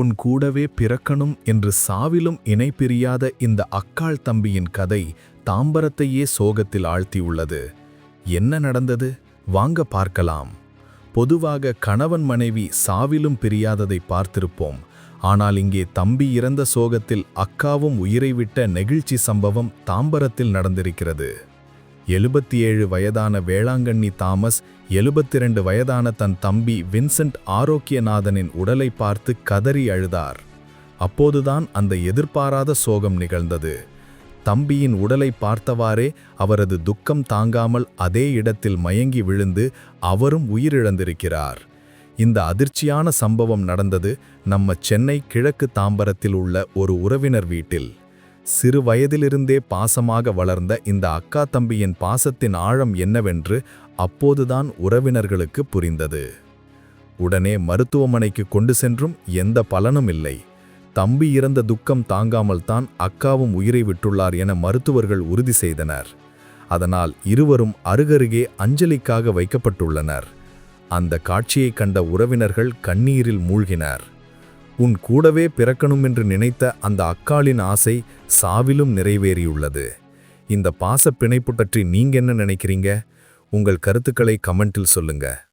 உன் கூடவே பிறக்கணும் என்று சாவிலும் இணை பிரியாத இந்த அக்காள் தம்பியின் கதை தாம்பரத்தையே சோகத்தில் ஆழ்த்தியுள்ளது. என்ன நடந்தது? வாங்க பார்க்கலாம். பொதுவாக கணவன் மனைவி சாவிலும் பிரியாததை பார்த்திருப்போம். ஆனால் இங்கே தம்பி இறந்த சோகத்தில் அக்காவும் உயிரை விட்ட நெகிழ்ச்சி சம்பவம் தாம்பரத்தில் நடந்திருக்கிறது. எழுபத்தி ஏழு வயதான வேளாங்கண்ணி தாமஸ் எழுபத்திரண்டு வயதான தன் தம்பி வின்சென்ட் ஆரோக்கியநாதனின் உடலை பார்த்து கதறி அழுதார். அப்போதுதான் அந்த எதிர்பாராத சோகம் நிகழ்ந்தது. தம்பியின் உடலை பார்த்தவாறே அவரது துக்கம் தாங்காமல் அதே இடத்தில் மயங்கி விழுந்து அவரும் உயிரிழந்திருக்கிறார். இந்த அதிர்ச்சியான சம்பவம் நடந்தது நம்ம சென்னை கிழக்கு தாம்பரத்தில் உள்ள ஒரு உறவினர் வீட்டில். சிறு வயதிலிருந்தே பாசமாக வளர்ந்த இந்த அக்கா தம்பியின் பாசத்தின் ஆழம் என்னவென்று அப்போதுதான் உறவினர்களுக்கு புரிந்தது. உடனே மருத்துவமனைக்கு கொண்டு சென்றும் எந்த பலனும் இல்லை. தம்பி இறந்த துக்கம் தாங்காமல் தான் அக்காவும் உயிரை விட்டுள்ளார் என மருத்துவர்கள் உறுதி செய்தனர். அதனால் இருவரும் அருகருகே அஞ்சலிக்காக வைக்கப்பட்டுள்ளனர். அந்த காட்சியைக் கண்ட உறவினர்கள் கண்ணீரில் மூழ்கினர். உன் கூடவே பிறக்கணும் என்று நினைத்த அந்த அக்காளின் ஆசை சாவிலும் நிறைவேறியுள்ளது. இந்த பாச பிணைப்பு பற்றி நீங்க என்ன நினைக்கிறீங்க? உங்கள் கருத்துக்களை கமெண்டில் சொல்லுங்க.